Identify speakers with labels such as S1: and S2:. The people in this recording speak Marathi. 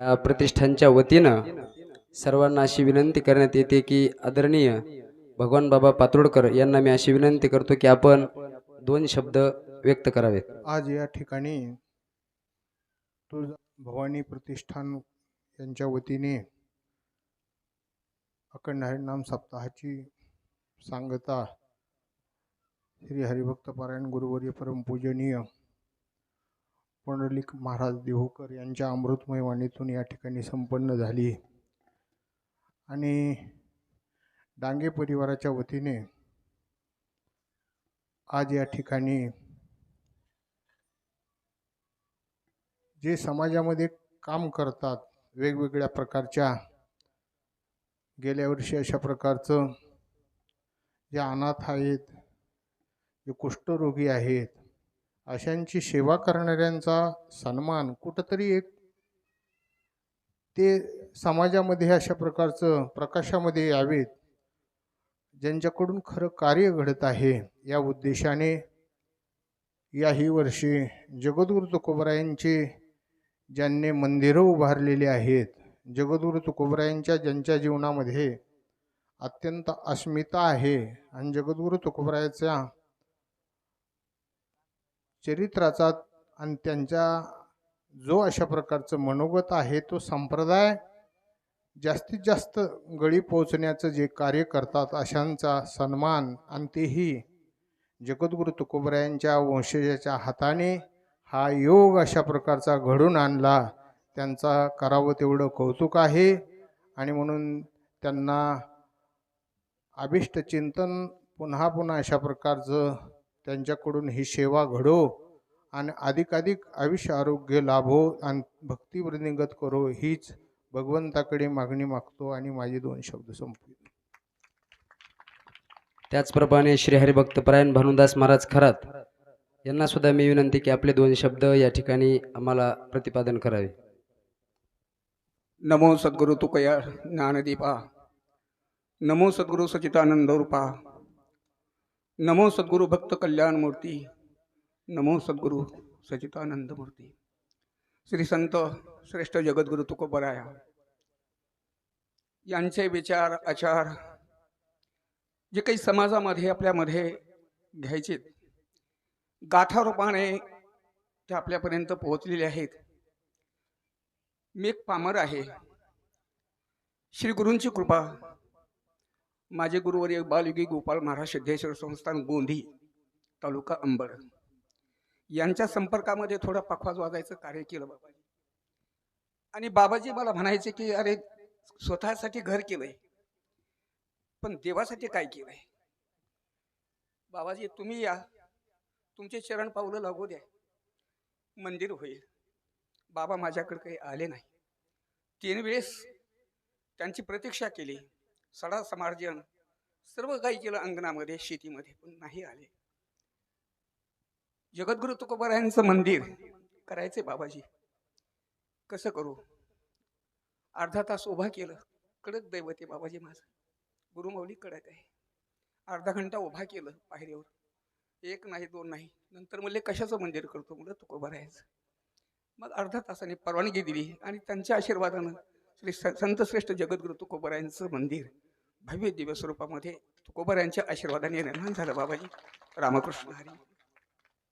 S1: प्रतिष्ठानच्या वतीनं सर्वांना अशी विनंती करण्यात येते की आदरणीय भगवान बाबा पातोडकर यांना मी अशी विनंती करतो की आपण दोन शब्द व्यक्त करावेत.
S2: आज या ठिकाणी तुळजा भवानी प्रतिष्ठान यांच्या वतीने अखंड हरिनाम सप्ताहाची सांगता श्री हरिभक्त पारायण गुरुवर्य परमपूजनीय पुंडलिक महाराज देहूकर यांच्या अमृतमय वाणीतून या ठिकाणी संपन्न झाली. आणि डांगे परिवाराच्या वतीने आज या ठिकाणी जे समाजामध्ये काम करतात वेगवेगळ्या प्रकारच्या गेल्या वर्षी अशा प्रकारचं जे अनाथ आहेत जे कुष्ठरोगी आहेत अशांची सेवा करणाऱ्यांचा सन्मान कुठंतरी एक ते समाजामध्ये अशा प्रकारचं प्रकाशामध्ये यावेत ज्यांच्याकडून खरं कार्य घडत आहे. या उद्देशाने याही वर्षी जगद्गुरु तुकोबरायांचे ज्यांनी मंदिरं उभारलेली आहेत जगद्गुरु तुकोबरायांच्या ज्यांच्या जीवनामध्ये अत्यंत अस्मिता आहे आणि जगद्गुरु तुकोबरायाच्या चरित्राचा आणि त्यांच्या जो अशा प्रकारचं मनोगत आहे तो संप्रदाय जास्तीत जास्त गळी पोचण्याचं जे कार्य करतात अशांचा सन्मान आणि तेही जगद्गुरु तुकोबरायांच्या वंशजाच्या हाताने हा योग अशा प्रकारचा घडून आणला. त्यांचा करावं तेवढं कौतुक आहे आणि म्हणून त्यांना अभिष्ट चिंतन पुन्हा पुन्हा अशा प्रकारचं त्यांच्याकडून ही सेवा घडो आणि अधिकाधिक आयुष्य आरोग्य लाभो आणि भक्तिवृद्धिंगत करो हीच भगवंताकडे मागणी मागतो आणि माझे दोन शब्द संपवितो.
S1: त्याचप्रमाणे श्री हरिभक्त परायण भानुदास महाराज खरात यांना सुद्धा मी विनंती की आपले दोन शब्द या ठिकाणी आम्हाला प्रतिपादन करावे.
S3: नमो सद्गुरु तुकया ज्ञानदीपा नमो सद्गुरु सचितानंद रूपा नमो सद्गुरु भक्त कल्याण मूर्ती नमो सद्गुरु सचितानंद मूर्ती. श्री संत श्रेष्ठ जगद्गुरु तुकोबराया यांचे विचार आचार जे काही समाजामध्ये आपल्यामध्ये घ्यायचे गाथारूपाने ते आपल्यापर्यंत पोहोचलेले आहेत. मी एक पामर आहे. श्री गुरूंची कृपा माझे गुरुवर्य बालयुगी गोपाळ महाराज सिद्धेश्वर संस्थान गोंधी तालुका अंबड. यांच्या संपर्कामध्ये थोडा पखवाज वाजायचं कार्य केलं बाबाजी आणि बाबाजी मला म्हणायचे की अरे स्वतःसाठी घर केलंय पण देवासाठी काय केलंय? बाबाजी तुम्ही या. तुमचे चरण पावलं लागू द्या. मंदिर होईल. बाबा माझ्याकडे काही आले नाही. तीन वेळेस त्यांची प्रतीक्षा केली. सडा समार्जन सर्व काही केलं अंगणामध्ये शेतीमध्ये पण नाही आले. जगद्गुरु तुकोबरायांचं मंदिर करायचे बाबाजी. कसं करू? अर्धा तास उभा केलं. कडक दैवते बाबाजी माझं. गुरुमौली कडक आहे. अर्धा घंटा उभा केलं पायरीवर एक नाही दोन नाही. नंतर म्हणले कशाचं मंदिर करतो? म्हणलं तुकोबारायांचं. मग अर्धा तासाने परवानगी दिली आणि त्यांच्या आशीर्वादानं श्री स- संतश्रेष्ठ जगद्गुरु तुकोबरायांचं मंदिर भव्य दिव्य स्वरूपामध्ये तुकोबरायांच्या आशीर्वादाने निर्माण झालं बाबाजी. रामकृष्ण हरी.